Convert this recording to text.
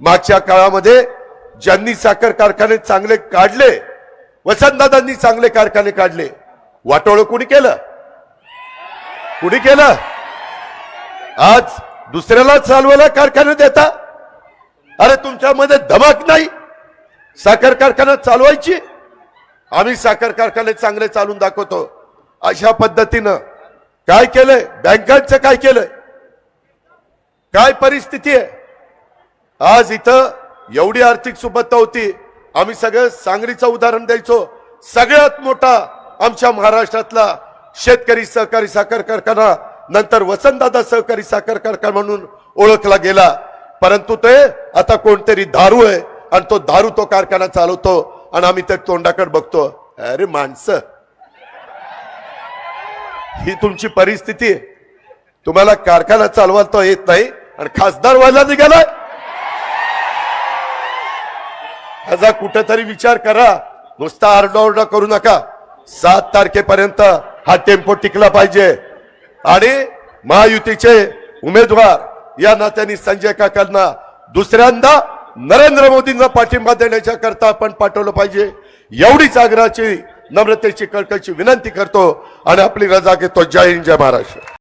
मागच्या काळामध्ये ज्यांनी साखर कारखाने चांगले काढले वसंतदादांनी चांगले कारखाने काढले वाटोळ कुणी केलं? कुणी केलं? आज दुसऱ्याला चालवायला कारखाने देता? अरे तुमच्यामध्ये धमक नाही? साखर कारखाना चालवायची? आम्ही साखर कारखाने चांगले चालून दाखवतो. अशा पद्धतीनं काय केलंय? बँकांचं काय केलंय? काय परिस्थिती आहे? आज इथं एवढी आर्थिक सुबत्ता होती. आम्ही सगळं सांगलीचं उदाहरण द्यायचो. सगळ्यात मोठा आमच्या महाराष्ट्रातला शेतकरी सहकारी साखर कारखाना नंतर वसंतदादा सहकारी साखर कारखाना म्हणून ओळखला गेला. परंतु ते आता कोणतरी दारू आहे आणि तो दारू तो कारखाना चालवतो आणि आम्ही त्या तोंडाकडे बघतो. अरे माणसं. ही तुमची परिस्थिती. तुम्हाला कारखाना चालवता येत नाही आणि खासदार व्हायला निघालाय. ह्याचा कुठेतरी विचार करा. नुसता आरडाओरडा करू नका. सात तारखेपर्यंत हा टेम्पो टिकला पाहिजे. आणि महायुतीचे उमेदवार या नात्याने संजय काकांना दुसऱ्यांदा नरेंद्र मोदींना पाठिंबा देण्याच्या करता आपण पाठवलं पाहिजे. एवढीच आग्रहाची नम्रतेची कळकळची विनंती करतो. आणि आपली रजा घेतो. जय हिंद जय महाराष्ट्र.